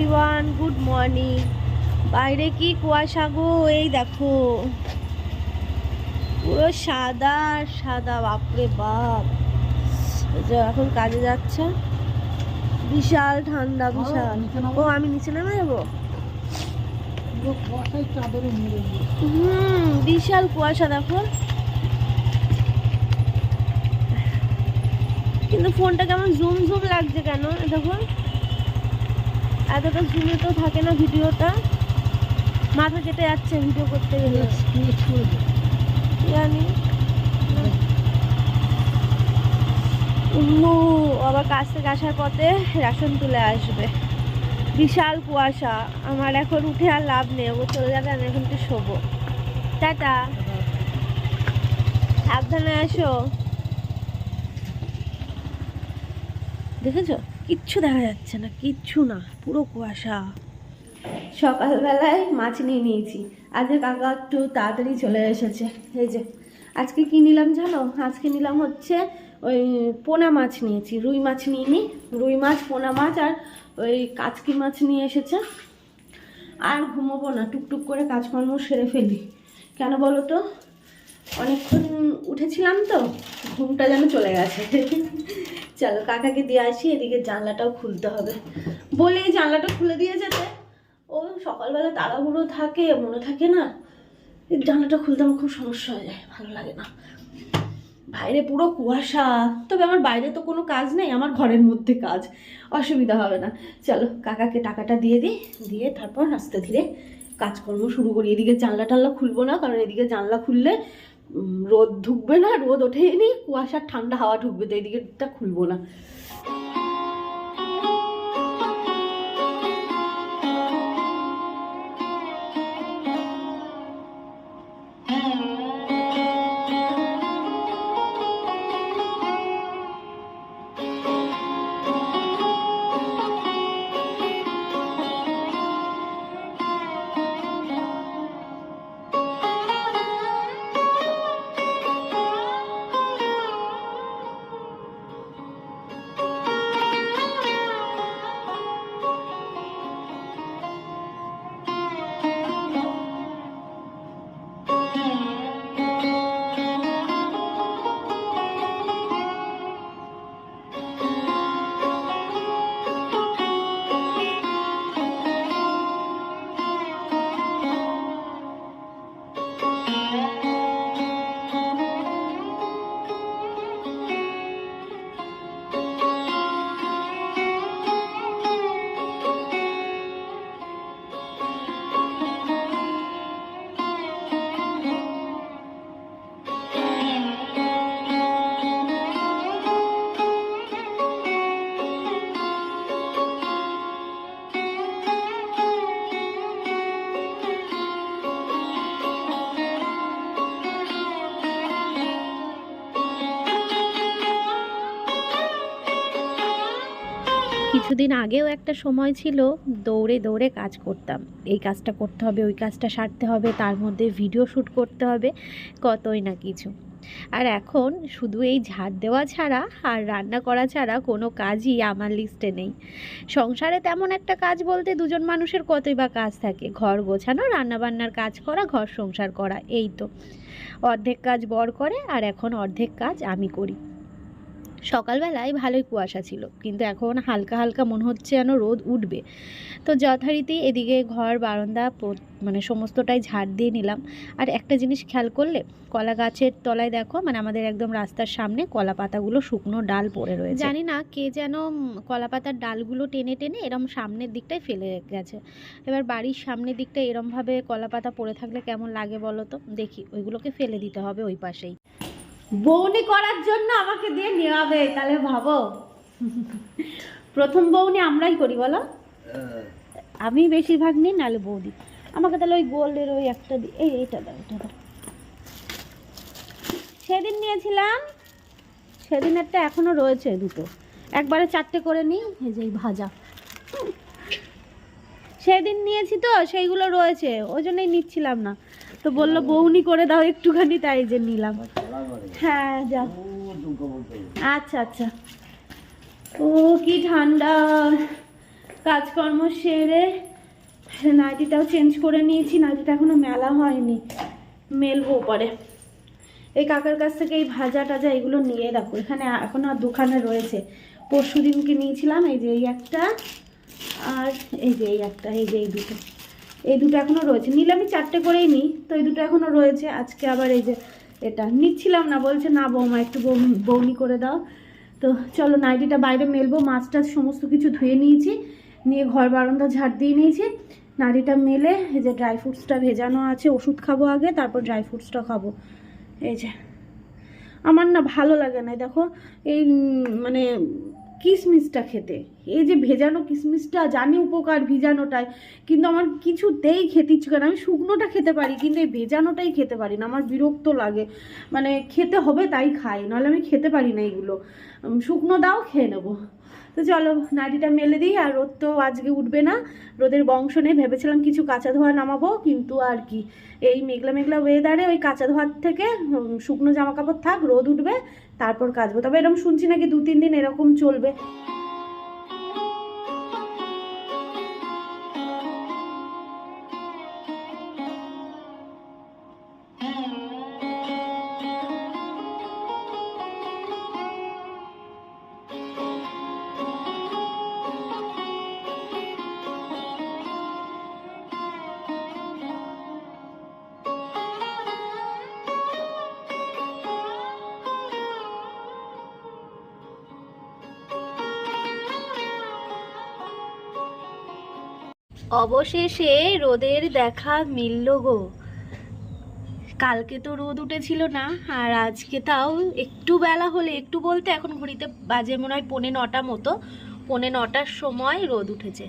Everyone good morning বাইরে কি কুয়াশা গো? এই দেখো। পুরো সাদা সাদা বাপরে বাপ। এখন কাজে যাচ্ছে। বিশাল ঠান্ডা বিশাল। ও আমি নিচে নেমে যাব? হুম বিশাল কুয়াশা দেখো। কিন্তু ফোনটা কেমন জুম জুম লাগছে কেন? দেখো। এতটা জুমে তো থাকে না ভিডিওটা। মাথা কেটে যাচ্ছে ভিডিও করতে গেলে। জানি আবার কাজ থেকে আসার পথে রেশন তুলে আসবে। বিশাল কুয়াশা। আমার এখন উঠে আর লাভ নেই। ও চলে যাবে আমি এখন একটু শোবো। টাটা। সাবধানে আসো। দেখেছ? কিচ্ছু দেখা যাচ্ছে না, কিচ্ছু না, পুরো কুয়াশা। সকালবেলায় মাছ নিয়ে নিয়েছি। আজকে কাকা একটু তাড়াতাড়ি চলে এসেছে। এই যে, আজকে কি নিলাম জানো? আজকে নিলাম হচ্ছে ওই পোনা মাছ নিয়েছি, রুই মাছ নিয়ে নি। রুই মাছ, পোনা মাছ আর ওই কাচকি মাছ নিয়ে এসেছে। আর ঘুমোবো না, টুকটুক করে কাজকর্ম সেরে ফেলি। কেন বলো তো? অনেকক্ষণ উঠেছিলাম তো, ঘুমটা যেন চলে গেছে। চলো কাকাকে দিয়ে আসি, এদিকে জানলাটাও খুলতে হবে। বলে জানলাটা খুলে দিয়ে যেতে। ও সকালবেলা তাড়াহুড়ো থাকে, মনে থাকে না জানলাটা খুলতে আমার খুব সমস্যা হয়ে যায়, ভালো লাগে না। বাইরে পুরো কুয়াশা, তবে আমার বাইরে তো কোনো কাজ নেই, আমার ঘরের মধ্যে কাজ, অসুবিধা হবে না। চলো কাকাকে টাকাটা দিয়ে দিই, দিয়ে তারপর আস্তে ধীরে কাজকর্ম শুরু করি। এদিকে জানলা টানলা খুলবো না, কারণ এদিকে জানলা খুললে রোদ ঢুকবে না রোদ ওঠেনি কুয়াশার ঠান্ডা হাওয়া ঢুকবে তো এদিকেটা খুলবো না। কিছুদিন আগেও একটা সময় ছিল দৌড়ে দৌড়ে কাজ করতাম। এই কাজটা করতে হবে, ওই কাজটা সারতে হবে, তার মধ্যে ভিডিও শ্যুট করতে হবে, কতই না কিছু। আর এখন শুধু এই ঝাড় দেওয়া ছাড়া আর রান্না করা ছাড়া কোনো কাজই আমার লিস্টে নেই। সংসারে তেমন একটা কাজ বলতে দুজন মানুষের কতই বা কাজ থাকে। ঘর গোছানো, রান্নাবান্নার কাজ করা, ঘর সংসার করা, এই তো। অর্ধেক কাজ বর করে আর এখন অর্ধেক কাজ আমি করি। সকালবেলায় ভালোই কুয়াশা ছিল, কিন্তু এখন হালকা হালকা মনে হচ্ছে যেন রোদ উঠবে। তো যথারীতি এদিকে ঘর, বারান্দা মানে সমস্তটাই ঝাড় দিয়ে নিলাম। আর একটা জিনিস খেয়াল করলে, কলা গাছের তলায় দেখো মানে আমাদের একদম রাস্তার সামনে কলা পাতাগুলো শুকনো ডাল পড়ে রয়েছে। জানি না কে যেন কলা পাতার ডালগুলো টেনে টেনে এরম সামনের দিকটায় ফেলে গেছে। এবার বাড়ির সামনের দিকটা এরমভাবে কলা পাতা পড়ে থাকলে কেমন লাগে বলো তো? দেখি, ওইগুলোকে ফেলে দিতে হবে ওই পাশেই। বৌনি করার জন্য আমাকে দিয়ে নেওয়াবে, তাহলে ভাবো। প্রথম বৌনি আমরাই করি, বলো? আমি বেশিরভাগ নিই, নাহলে বৌদি। আমাকে তাহলে ওই গোল্ডের ওই একটা দি এই, এইটা দাও, এটা দাও। সেদিন নিয়েছিলাম সেদিনেরটা এখনও রয়েছে দুটো। একবারে চারটে করে নিই, এই যে ভাজা। সেদিন নিয়েছি তো, সেইগুলো রয়েছে, ওই জন্যই নিচ্ছিলাম না। তো বলল, বৌনি করে দাও একটুখানি। তাই যে নিলাম। হ্যাঁ যা। আচ্ছা আচ্ছা। ও, কি ঠান্ডা। কাজকর্ম সেরে নাইটিটাও চেঞ্জ করে নিয়েছি, নাইটিটা এখনও মেলা হয়নি। মেলবো পরে। এই কাকার কাছ থেকে এই ভাজা টাজা এগুলো নিয়ে রাখো। এখানে এখনও আর দোকানে রয়েছে। পরশু দিনকে নিয়েছিলাম, এই যে এই একটা আর এই যে এই একটা, এই যে এই দুটো। এই দুটো এখনও রয়েছে। নিলে আমি চারটে করেই নিই, তো এই দুটো এখনও রয়েছে। আজকে আবার এই যে এটা নিচ্ছিলাম না, বলছে না বৌমা, একটু বৌনি করে দাও। তো চলো নাইটিটা বাইরে মেলবো মাছ টাছ সমস্ত কিছু ধুয়ে নিয়েছি, নিয়ে ঘর বারান্দা ঝাড় দিয়ে নিয়েছি। নাড়িটা মেলে, এই যে ড্রাই ফ্রুটসটা ভেজানো আছে, ওষুধ খাব আগে, তারপর ড্রাই ফ্রুটসটা খাব। এই যে। আমার না ভালো লাগে না দেখো, এই মানে কিশমিশটা খেতে? এই যে ভেজানো কিশমিশটা জানি উপকার ভিজানোটায় কিন্তু আমার কিছুতেই খেতে ইচ্ছে করে আমি শুকনোটা খেতে পারি, কিন্তু এই ভেজানোটাই খেতে পারি না। আমার বিরক্ত লাগে। মানে খেতে হবে তাই খাই, নাহলে আমি খেতে পারি না এগুলো। শুকনো দাও, খেয়ে নেব। তো চলো নাড়িটা মেলে দিই, আর রোদ তো আজকে উঠবে না। রোদের বংশ নেই, ভেবেছিলাম কিছু কাঁচা ধোয়া নামাবো, কিন্তু আর কি। এই মেঘলা মেঘলা ওয়েদারে ওই কাঁচা ধোয়ার থেকে শুকনো জামাকাপড় থাক, রোদ উঠবে, তারপর কাচবো। তবে এরকম শুনছি নাকি দু তিন দিন এরকম চলবে। অবশেষে রোদের দেখা মিলল গো। কালকে তো রোদ উঠেছিল না, আর আজকে তাও একটু বেলা হলে, একটু বলতে এখন ঘড়িতে বাজে মনে হয় পৌনে নটা মতো, পৌনে নটার সময় রোদ উঠেছে।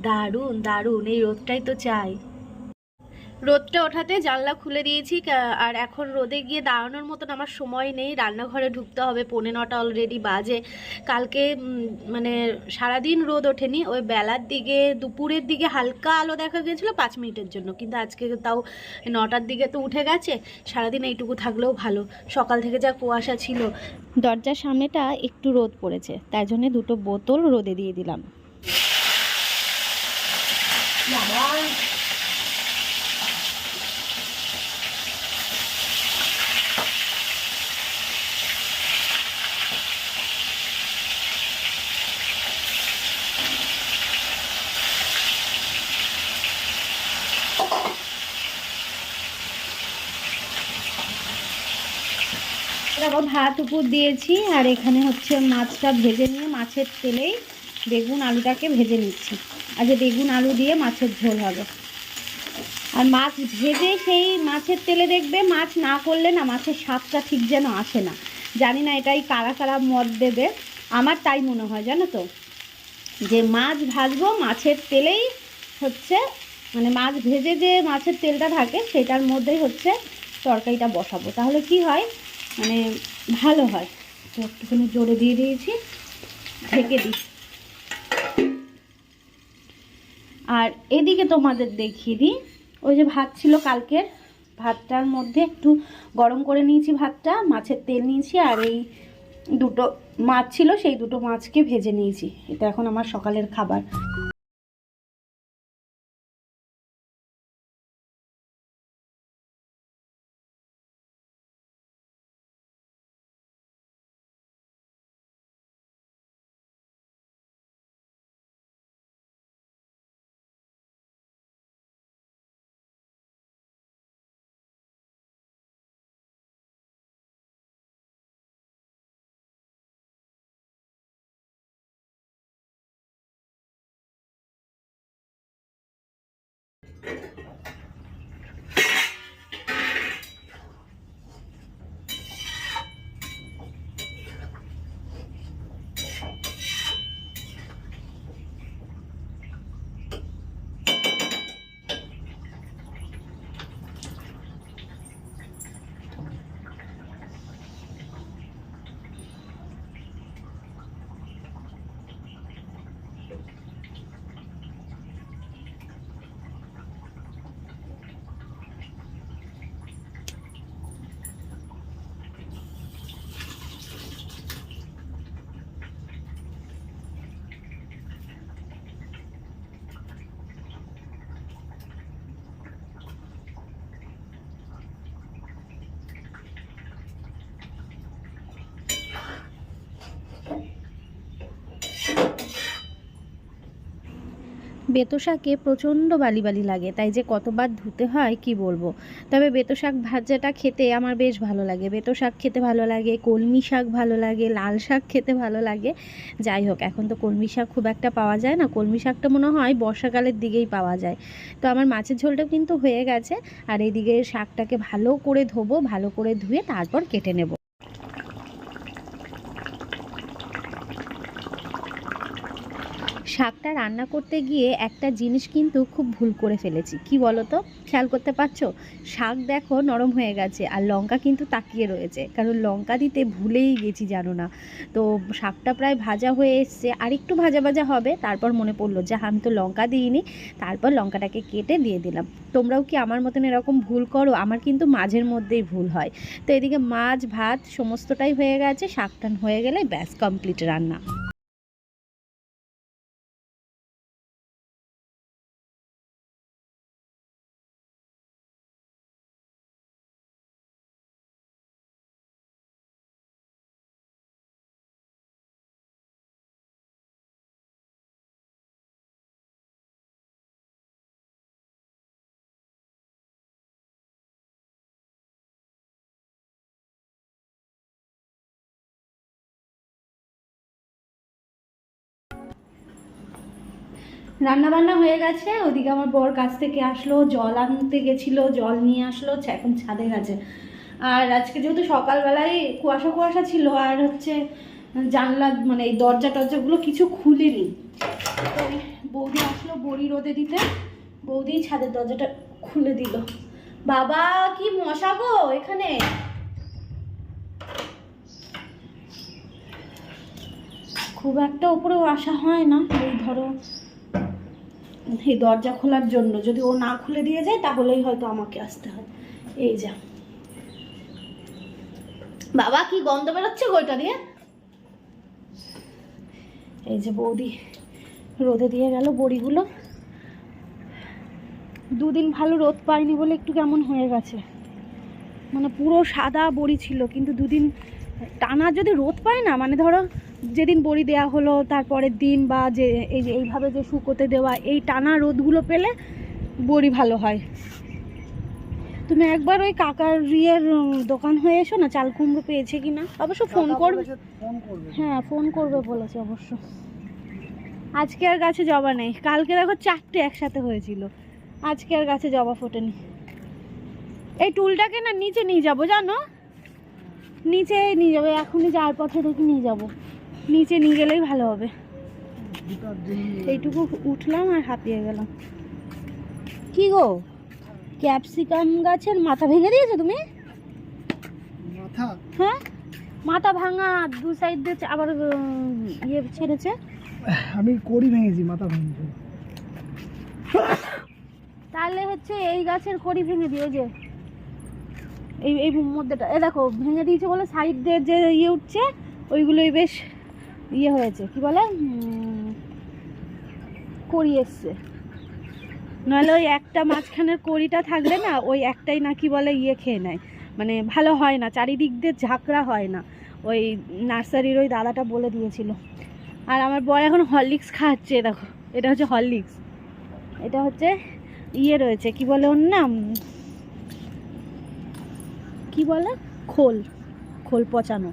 দারুণ দারুণ, এই রোদটাই তো চাই। রোদটা ওঠাতে জানলা খুলে দিয়েছি আর এখন রোদে গিয়ে দাঁড়ানোর মতন আমার সময় নেই। রান্নাঘরে ঢুকতে হবে পৌনে নটা অলরেডি বাজে। কালকে মানে সারাদিন রোদ ওঠেনি ওই বেলার দিকে দুপুরের দিকে হালকা আলো দেখা গেছিল পাঁচ মিনিটের জন্য কিন্তু আজকে তাও নটার দিকে তো উঠে গেছে। সারাদিন এইটুকু থাকলেও ভালো। সকাল থেকে যা কুয়াশা ছিল। দরজার সামনেটা একটু রোদ পড়েছে তাই জন্য দুটো বোতল রোদে দিয়ে দিলাম। দেখো ভাত উপর দিয়েছি আর এখানে হচ্ছে মাছটা ভেজে নিয়ে মাছের তেলেই বেগুন আলুটাকে ভেজে নিচ্ছি। আজকে বেগুন আলু দিয়ে মাছের ঝোল হবে। আর মাছ ভেজে সেই মাছের তেলে দেখবে মাছ না করলে না মাছের স্বাদটা ঠিক যেন আসে না। জানি না এটাই কারা কারা মদ দেবে। আমার তাই মনে হয়, জানো তো? যে মাছ ভাজবো মাছের তেলেই হচ্ছে মানে মাছ ভেজে যে মাছের তেলটা থাকে, সেটার মধ্যেই হচ্ছে তরকারিটা বসাবো। তাহলে কি হয়? মানে ভালো হয়। তো একটুখানি জোরে দিয়ে দিয়েছি, ঢেকে দিই। আর এদিকে তোমাদের দেখিয়ে দিই, ওই যে ভাত ছিল কালকের, ভাতটার মধ্যে একটু গরম করে নিয়েছি ভাতটা, মাছের তেল নিয়েছি, আর এই দুটো মাছ ছিল, সেই দুটো মাছকে ভেজে নিয়েছি। এটা এখন আমার সকালের খাবার। বেতো শাকে প্রচণ্ড বালি বালি লাগে, তাই যে কতবার ধুতে হয় কি বলব? তবে বেতো শাক ভাজাটা খেতে আমার বেশ ভালো লাগে। বেতো শাক খেতে ভালো লাগে, কলমি শাক ভালো লাগে, লাল শাক খেতে ভালো লাগে। যাই হোক, এখন তো কলমি শাক খুব একটা পাওয়া যায় না। কলমি শাকটা মনে হয় বর্ষাকালের দিকেই পাওয়া যায়। তো আমার মাছের ঝোলটাও কিন্তু হয়ে গেছে। আর এইদিকে শাকটাকে ভালো করে ধোবো, ভালো করে ধুয়ে তারপর কেটে নেব। শাকটা রান্না করতে গিয়ে একটা জিনিস কিন্তু খুব ভুল করে ফেলেছি। কি বলো তো খেয়াল করতে পারছ? শাক দেখো নরম হয়ে গেছে আর লঙ্কা কিন্তু তাকিয়ে রয়েছে। কারণ লঙ্কা দিতে ভুলেই গেছি, জানো না। তো শাকটা প্রায় ভাজা হয়ে এসছে। আর একটু ভাজা ভাজা হবে, তারপর মনে পড়ল যে আমি তো লঙ্কা দিইনি। তারপর লঙ্কাটাকে কেটে দিয়ে দিলাম। তোমরাও কি আমার মতন এরকম ভুল করো? আমার কিন্তু মাঝের মধ্যেই ভুল হয়। তো এদিকে মাছ, ভাত সমস্তটাই হয়ে গেছে। শাকটান হয়ে গেলে ব্যাস, কমপ্লিট রান্না। রান্না বান্না হয়ে গেছে, ওদিকে আমার বর কাছ থেকে আসলো, জল আনতে গেছিল, জল নিয়ে আসলো এখন ছাদে গেছে। আর আজকে যেহেতু সকালবেলায় কুয়াশা কুয়াশা ছিল, আর হচ্ছে জানলা মানে এই দরজা টরজাগুলো কিছু খুলিনি। বৌদি আসলো বড়ি রোদে দিতে, বৌদি ছাদের দরজাটা খুলে দিল। বাবা, কি মশা গো এখানে? খুব একটা উপরেও আসা হয় না ওই ধরো এই দরজা খোলার জন্য। যদি ও না খুলে দিয়ে যায়, তাহলেই হয়তো আমাকে আসতে হয়। এই যা। বাবা, কি গন্ধ বেরোচ্ছে গোটা দিয়ে? এই যে বৌদি রোদে দিয়ে গেল বড়িগুলো। দুদিন ভালো রোদ পাইনি বলে একটু কেমন হয়ে গেছে। মানে পুরো সাদা বড়ি ছিল, কিন্তু দুদিন টানা যদি রোদ পায় না মানে ধরো যেদিন বড়ি দেওয়া হলো তারপরের দিন বা যে এই যে এইভাবে যে শুকোতে দেওয়া এই টানা রোদগুলো পেলে বড়ি ভালো হয়। তুমি একবার ওই কাকার উম, দোকান হয়ে এসো না চাল কুমড়ো পেয়েছে কি না? অবশ্য ফোন করবে। হ্যাঁ ফোন করবে বলেছে অবশ্য। আজকে আর গাছে জবা নেই। কালকে দেখো চারটে একসাথে হয়েছিল। আজকে আর গাছে জবা ফোটেনি। এই টুলটাকে না নিচে নিয়ে যাব জানো? নিচে নিয়ে যাব এখনই যাওয়ার পথে দেখি নিয়ে যাব। নিচে নিয়ে গেলেই ভালো হবে। এইটুকু উঠলাম আর হাঁপিয়ে গেলাম। কি গো? ক্যাপসিকাম গাছের মাথা ভেঙে দিয়েছ তুমি? মাথা? হ্যাঁ? মাথা ভাঙা দু সাইড দিয়ে আবার ইয়ে ছেড়েছে। আমি করি ভেঙেছি মাথা ভেঙেছি। তাহলে হচ্ছে এই গাছের কড়ি ভেঙে দিও যে। এই এই মধ্যেটা এ দেখো ভেঙে দিয়েছে বলে সাইড দিয়ে যে ইয়ে উঠছে ওইগুলোই বেশ ইয়ে হয়েছে, কি বলে? কড়ি এসছে। নাহলে ওই একটা মাঝখানের কড়িটা থাকলে না, ওই একটাই নাকি বলে ইয়ে খেয়ে নেয়। মানে ভালো হয় না, চারিদিক দিয়ে ঝাঁকড়া হয় না। ওই নার্সারির ওই দাদাটা বলে দিয়েছিল। আর আমার বর এখন হরলিক্স খাচ্ছে, দেখো। এটা হচ্ছে হরলিক্স। এটা হচ্ছে ইয়ে রয়েছে, কি বলে ওর নাম? কি বলে? খোল। খোল পচানো।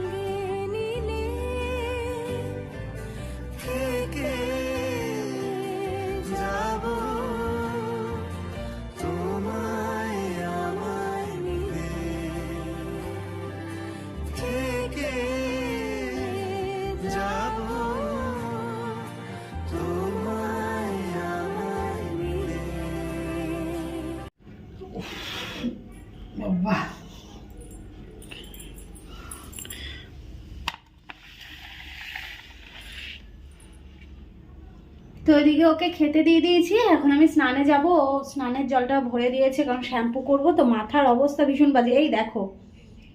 বাবা। তো এদিকে ওকে খেতে দিয়ে দিয়েছি এখন আমি স্নানে যাব। ও স্নানের জলটা ভরে দিয়েছে কারণ শ্যাম্পু করব তো মাথার অবস্থা ভীষণ বাজে। এই দেখো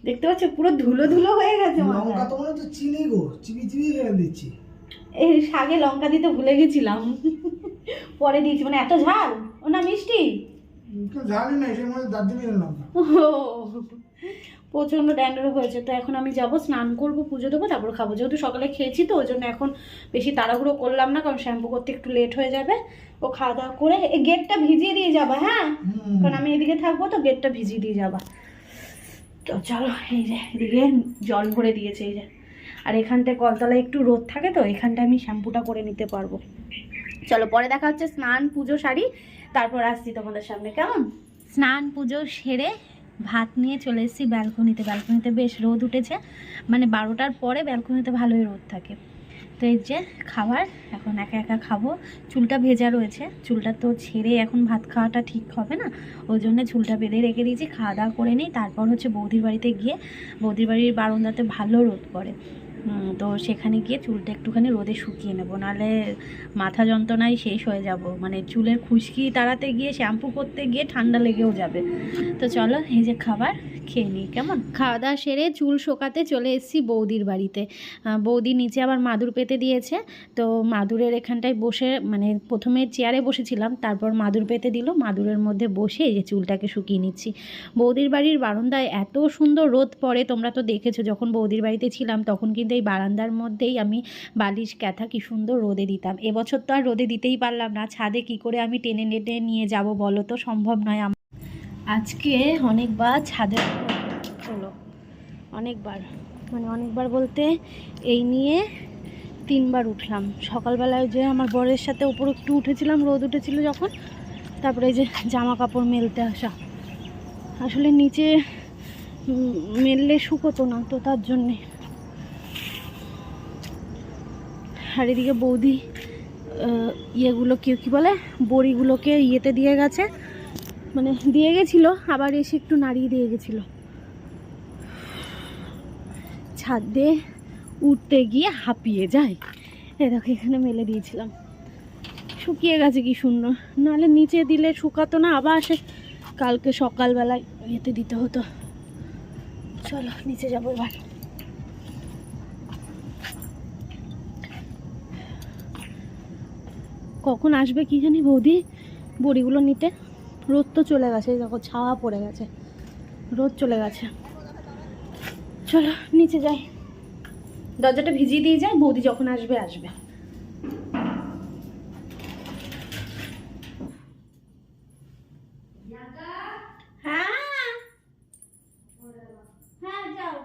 দেখতে পাচ্ছ পুরো ধুলো ধুলো হয়ে গেছে লঙ্কা তো মনে চিনি গো এই শাকে লঙ্কা দিতে ভুলে গেছিলাম। পরে দিয়েছি মানে এত ঝাল? ও না মিষ্টি? জানি না মধ্যে ও প্রচণ্ড ড্যান্ডার হয়েছে। তো এখন আমি যাব স্নান করব পুজো দেবো তারপর খাব। যেহেতু সকালে খেয়েছি তো ওই জন্য এখন বেশি তাড়াহুড়ো করলাম না কারণ শ্যাম্পু করতে একটু লেট হয়ে যাবে। ও খাওয়া দাওয়া করে এই গেটটা ভিজিয়ে দিয়ে যাবা হ্যাঁ? কারণ আমি এদিকে থাকব তো গেটটা ভিজিয়ে দিয়ে যাবা। তো চলো এই যে এদিকে জল ভরে দিয়েছে এই যে। আর এখানটায় কলতলায় একটু রোদ থাকে তো এখানটায় আমি শ্যাম্পুটা করে নিতে পারব। চলো পরে দেখা হচ্ছে স্নান পুজো শাড়ি। তারপর আসছি তোমাদের সামনে, কেমন? স্নান, পুজো সেরে ভাত নিয়ে চলে এসেছি ব্যালকনিতে। ব্যালকনিতে বেশ রোদ উঠেছে মানে বারোটার পরে ব্যালকনিতে ভালোই রোদ থাকে। তো এই যে খাবার, এখন একা একা খাব। চুলটা ভেজা রয়েছে, চুলটা তো ছেড়ে এখন ভাত খাওয়াটা ঠিক হবে না। ওই জন্য চুলটা বেঁধে রেখে দিয়েছি, খাওয়া দাওয়া করে নিই। তারপর হচ্ছে বৌদির বাড়িতে গিয়ে, বৌদির বাড়ির বারান্দাতে ভালো রোদ পড়ে। তো সেখানে গিয়ে চুলটা একটুখানি রোদে শুকিয়ে নেব, নাহলে মাথা যন্ত্রণায় শেষ হয়ে যাব। মানে চুলের খুশকি তাড়াতে গিয়ে শ্যাম্পু করতে গিয়ে ঠান্ডা লেগেও যাবে। তো চলো, এই যে খাবার, খেয়ে নিই, কেমন? খাওয়া দাওয়া সেরে চুল শোকাতে চলে এসেছি বৌদির বাড়িতে। বৌদি নিচে আবার মাদুর পেতে দিয়েছে, তো মাদুরের এখানটায় বসে মানে প্রথমে চেয়ারে বসেছিলাম, তারপর মাদুর পেতে দিল, মাদুরের মধ্যে বসে এই যে চুলটাকে শুকিয়ে নিচ্ছি। বৌদির বাড়ির বারান্দায় এত সুন্দর রোদ পড়ে, তোমরা তো দেখেছ, যখন বৌদির বাড়িতে ছিলাম, তখন কিন্তু এই বারান্দার মধ্যেই আমি বালিশ ক্যাথা কি সুন্দর রোদে দিতাম। এবছর তো আর রোদে দিতেই পারলাম না। ছাদে কি করে আমি টেনে নেটে নিয়ে যাব বলো তো? সম্ভব নয় আমার। আজকে অনেকবার ছাদে চলো অনেকবার। মানে অনেকবার বলতে এই নিয়ে তিনবার উঠলাম। সকালবেলায় যে আমার বরের সাথে উপর একটু উঠেছিলাম, রোদ উঠেছিল যখন, তারপরে যে জামা কাপড় মেলতে আসা। আসলে নিচে মেললে শুকোতো না তো তার জন্যে। আর এদিকে বৌদি ইয়েগুলো ইয়েগুলোকে কী বলে, বড়িগুলোকে ইয়েতে দিয়ে গেছে। মানে দিয়ে গেছিল, আবার এসে একটু নাড়িয়ে দিয়ে গেছিল। ছাদ দিয়ে উঠতে গিয়ে হাঁপিয়ে যায়। এ দেখো, এখানে মেলে দিয়েছিলাম। শুকিয়ে গেছে কি সুন্দর। নাহলে নিচে দিলে শুকাতো না, আবার সে কালকে সকালবেলায় ইয়েতে দিতে হতো। চলো, নিচে যাব এবার। কখন আসবে কি জানি বৌদি? বড়িগুলো নিতে। রোদ তো চলে গেছে দেখো ছাওয়া পড়ে গেছে। রোদ চলে গেছে। চলো, নিচে যাই। দরজাটা ভিজিয়ে দিয়ে যাই, বৌদি যখন আসবে আসবে হ্যাঁ হ্যাঁ যাও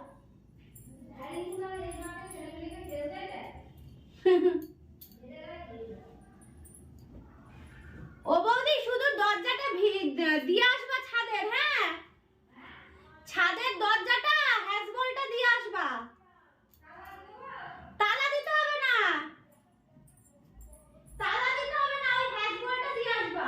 ও বৌদি শুধু দরজাটা ভি- দিয়ে আসবা ছাদের হ্যাঁ ছাদের দরজাটা হ্যাজবলটা দিয়ে আসবা তালা দিতে হবে না তালা দিতে হবে না ওই হ্যাজবলটা দিয়ে আসবা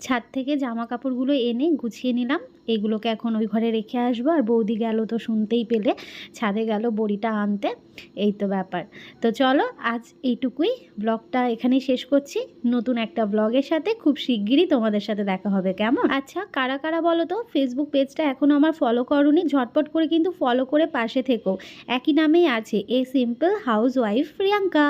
ছাদ থেকে জামা কাপড়গুলো এনে গুছিয়ে নিলাম। এগুলোকে এখন ওই ঘরে রেখে আসব। আর বৌদি গেল তো শুনতেই পেলে, ছাদে গেল বড়িটা আনতে। এই তো ব্যাপার। তো চলো, আজ এইটুকুই। ব্লগটা এখানেই শেষ করছি। নতুন একটা ব্লগের সাথে খুব শিগগিরই তোমাদের সাথে দেখা হবে, কেমন? আচ্ছা কারা কারা বলো তো? ফেসবুক পেজটা এখনও আমার ফলো করনি। ঝটপট করে কিন্তু ফলো করে পাশে থেকো। একই নামেই আছে a simple house wife Priyanka.